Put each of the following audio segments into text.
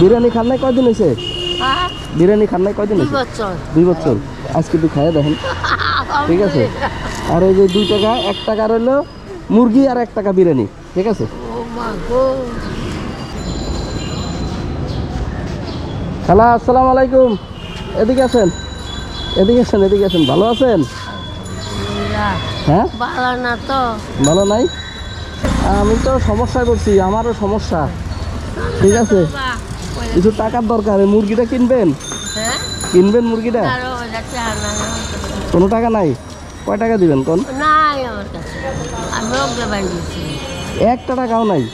বিরিয়ানি খান নাই কয়দিন হয়েছে হ্যাঁ। বিরিয়ানি খান নাই কয়দিন হয়েছে দুই বছর। আজকে একটু খাইয়ে দেখেন। ঠিক আছে? আর এই যে দুই টাকা এক টাকা রইল মুরগি আর এক টাকা বিরিয়ানি। ঠিক আছে? মা আসসালামু আলাইকুম। এদিকে আছেন এদিকে আছেন এদিকে আছেন ভালো আছেন? হ্যাঁ? ভালো না তো? ভালো নাই? আমি তো সমস্যায় করছি আমারও সমস্যা। ঠিক আছে? কিছু টাকার দরকার মুরগিটা কিনবেন? হ্যাঁ? কিনবেন মুরগিটা? কোনো টাকা নাই? কয় টাকা দিবেন কোন? একটা টাকাও নাই?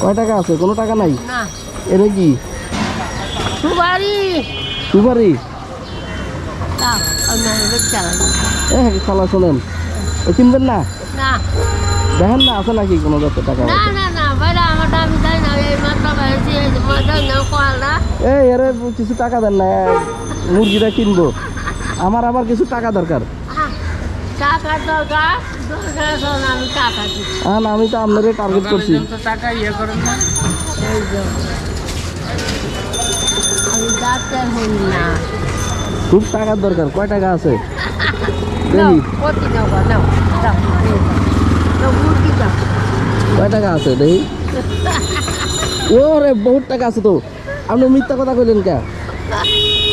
কয় টাকা আছে? কোনো টাকা নাই? এনে কি? সুপারি। সুপারি? এ খালা শোনেন। কিনবেন না? না। দেখেন না আছে নাকি কোনো যাতে টাকা না না না বাইরে আমার দামি তাই না এই মাত্র বেড়েছি মাত্র না কল না। এই এর কিছু টাকা দেন না মুরগিটা কিনবো। আমার আবার কিছু টাকা দরকার। টাকা দরকার? দরকার শোন আমি আমি তো আপনারই টার্গেট করছি। টাকা ইয়ে করেন না। আমি ডাক্তার হই না। খুব টাকার দরকার কয় টাকা আছে? নাও, দেখি। কয় টাকা আছে দেখি ও রে বহুত টাকা আছে তো আপনি মিথ্যা কথা কইলেন কে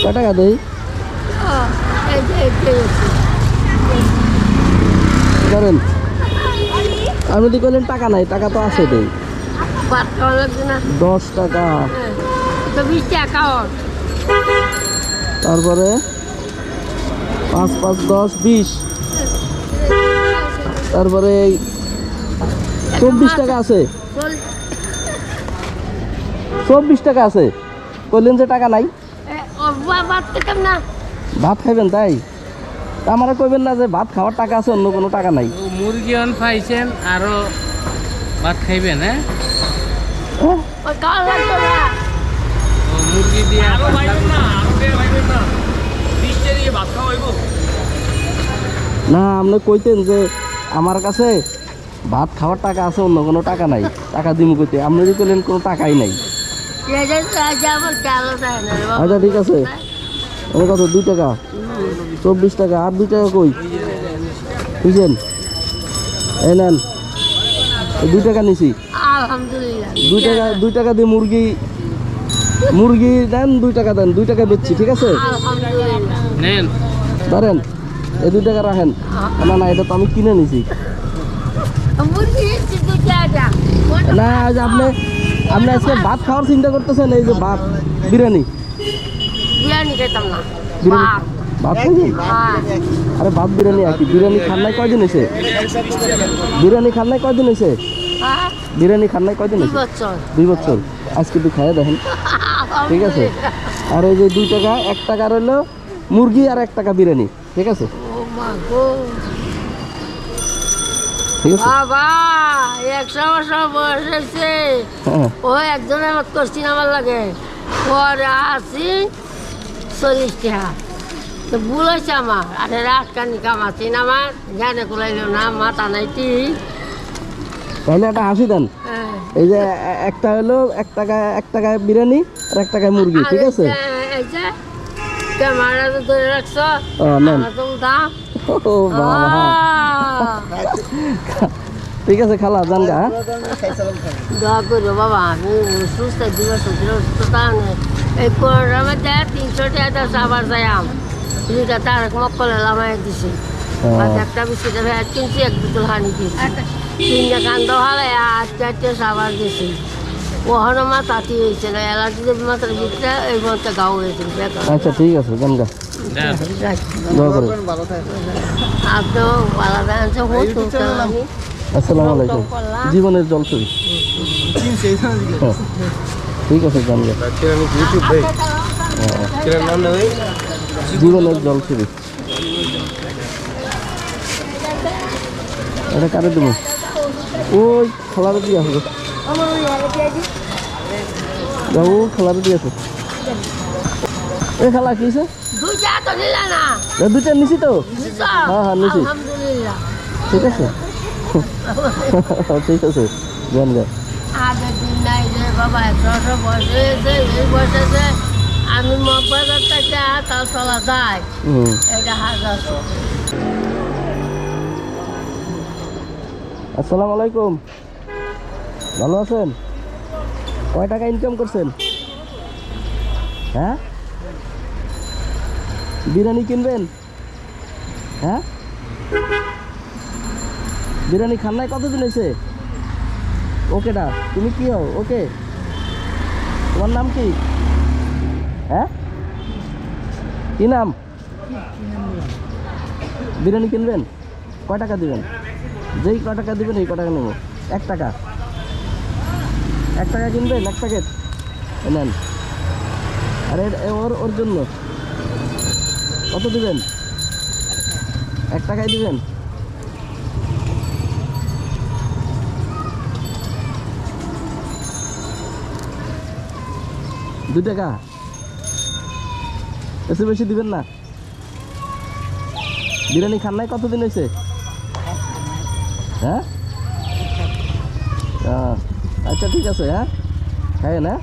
কয় টাকা যে। করেন আপনি তো কইলেন টাকা নাই, টাকা তো আছে না? দশ টাকা। তারপরে পাঁচ পাঁচ, দশ, বিশ তারপরে চব্বিশ টাকা আছে। চব্বিশ টাকা আছে। কইলেন যে টাকা নাই। এ, ও, বা- ভাত খেতাম না। ভাত খাইবেন তাই? আমারে কইবেন না যে ভাত খাওয়ার টাকা আছে অন্য কোনো টাকা নাই। মুরগি অন পাইছেন আরও ভাত খাইবেন হ্যাঁ? না। দিয়ে না আপনি কইতেন যে আমার কাছে ভাত খাওয়ার টাকা আছে অন্য কোনো টাকা নাই। টাকা দিমু কইতে? আপনি যদি কইলেন কোনো টাকাই নাই। আচ্ছা ঠিক আছে। আমার কত? দুই টাকা? চব্বিশ টাকা। আর দুই টাকা কই? বুঝছেন? এই নেন। দুই টাকা নিছি। দুই টাকা দুই টাকা দিয়ে মুরগি মুরগি দেন দুই টাকা দেন। দুই টাকা বেচছি ঠিক আছে? ধরেন এই দুই টাকা রাখেন। না না এটা তো আমি কিনে নিছি মুরগি দিচ্ছি দু টাকা কোনটা না আজ আপনি আপনি আজকে ভাত খাওয়ার চিন্তা করতেছেন এই যে ভাত বিরিয়ানি? বিরিয়ানি খেতাম না। ভাত। আরে ভাত বিরিয়ানি আর কি? বিরিয়ানি খান নাই কয়দিন হয়েছে বিরিয়ানি খান নাই কয়দিন হয়েছে হ্যাঁ। বিরিয়ানি খান নাই কয়দিন দুই হয়েছে বছর। দুই বছর। আজকে একটু খাইয়ে দেখেন। ঠিক আছে? আর এই যে দুই টাকা এক টাকা রইল মুরগি আর এক টাকা বিরিয়ানি। ঠিক আছে? ঠিক আছে? বাবা একশো বছর বয়স হয়েছে। হ্যাঁ। ও একজনের মত করছি আমার লাগে। পরে আসি চল্লিশ টাকা তো ভুল হয়েছে আমার। আরে রাত কানি কামাচ্ছি না আমার। জানে কুলাইল না মাথা নাই ঠিক তাহলে একটা হাসি দেন। হ্যাঁ। এই যে একটা হলো এক টাকা এক টাকায় বিরিয়ানি আর এক টাকায় মুরগি ঠিক আছে? ক্যামেরা ধরে রাখছো। তো দাম ও বাবা। ঠিক আছে খালা যান গা হ্যাঁ? দোয়া করো বাবা আমি সুস্থ সুস্থতা এই করোনার মধ্যে তিনশো টাকা সাবার যাইম দুইটা তারক মক্কল লামাই দিছি। একটা বিস্কুটের ভ্যাট কিনছি এক বোতল হানি দিয়েছি তিনটা কান্দ হালাই আর চারটে সাবার দিয়েছি ওখানে মাথাটি হয়েছে না অ্যালার্জি মাথার ভিতরে এই মধ্যে গাও হয়েছে আচ্ছা ঠিক আছে। দোয়া আসসালামু আলাইকুম। জীবনের জল ছবি হ্যাঁ, ঠিক আছে যান গা জীবনের জল ছবি এটা কারে দেবো? ওই খেলাটা দিয়ে আসবে যাব খেলাটা দিয়ে আছে এই খেলা কি দুইটা তো নিলা না। দুইটা নিছি তো? হ্যাঁ, হ্যাঁ, নিছি। ঠিক আছে? ঠিক আছে। যান গা আগের দিন নাই যে বাবা একশো বয়স এই বয়সেছে আমি মগবাজার থেকে কাল চলা যায় এটা হাজার। আসসালামু আলাইকুম। ভালো আছেন? কয় টাকা ইনকাম করছেন? হ্যাঁ? বিরিয়ানি কিনবেন? হ্যাঁ? বিরিয়ানি খান নাই? কতদিন হয়েছে ওকেটা তুমি কি হও? ওকে? তোমার নাম কি? হ্যাঁ? কি নাম? বিরিয়ানি কিনবেন? কয় টাকা দিবেন? যেই ক টাকা দিবেন, এই ক টাকা নেব। এক টাকা। এক টাকা কিনবেন? এক প্যাকেট? নেন। আরে ওর ওর জন্য। কত দিবেন? এক টাকায় দিবেন? দু টাকা? এসে বেশি দিবেন না? বিরিয়ানি খান নাই কতদিন হয়েছে হ্যাঁ? আচ্ছা ঠিক আছে হ্যাঁ? হ্যাঁ? না